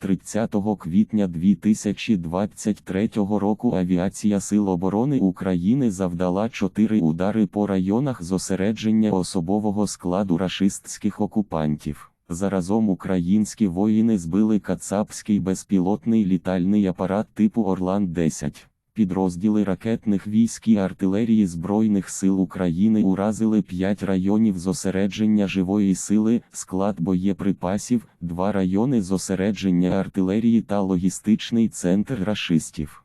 30 квітня 2023 року Авіація Сил оборони України завдала чотири удари по районах зосередження особового складу рашистських окупантів. Заразом українські воїни збили кацапський безпілотний літальний апарат типу Орлан-10. Підрозділи ракетних військ і артилерії Збройних сил України уразили 5 районів зосередження живої сили, склад боєприпасів, 2 райони зосередження артилерії та логістичний центр рашистів.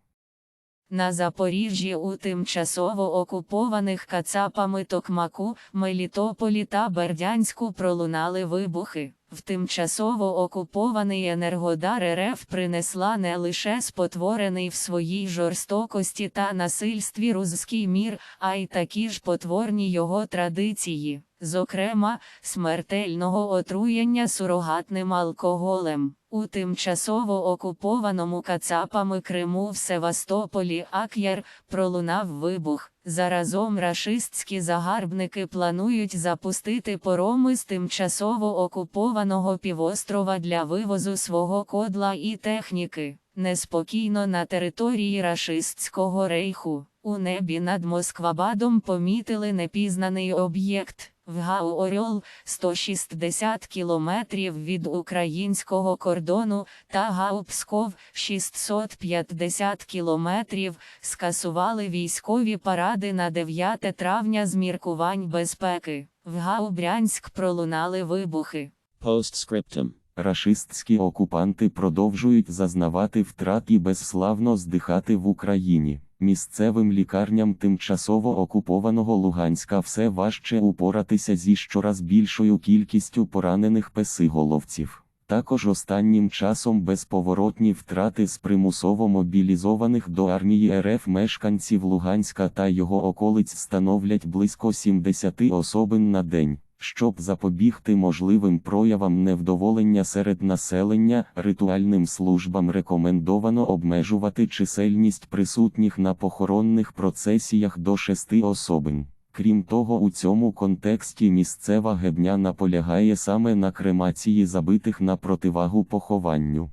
На Запоріжжі у тимчасово окупованих Кацапами Токмаку, Мелітополі та Бердянську пролунали вибухи. В тимчасово окупований Енергодар РФ принесла не лише спотворений в своїй жорстокості та насильстві рузський мір, а й такі ж потворні його традиції, зокрема, смертельного отруєння сурогатним алкоголем. У тимчасово окупованому Кацапами Криму в Севастополі Ак'яр пролунав вибух. Заразом рашистські загарбники планують запустити пороми з тимчасово окупованого півострова для вивозу свого кодла і техніки. Неспокійно на території рашистського рейху. У небі над Москвабадом помітили непізнаний об'єкт. В ГАУ Орьол 160 кілометрів від українського кордону та ГАУ Псков 650 кілометрів скасували військові паради на 9 травня з міркувань безпеки. В ГАУ Брянськ пролунали вибухи. Postscriptum. Рашистські окупанти продовжують зазнавати втрат і безславно здихати в Україні. Місцевим лікарням тимчасово окупованого Луганська все важче упоратися зі щораз більшою кількістю поранених песиголовців. Також останнім часом безповоротні втрати з примусово мобілізованих до армії РФ мешканців Луганська та його околиць становлять близько 70 особин на день. Щоб запобігти можливим проявам невдоволення серед населення, ритуальним службам рекомендовано обмежувати чисельність присутніх на похоронних процесіях до шести особин. Крім того, у цьому контексті місцева гебня наполягає саме на кремації забитих на противагу похованню.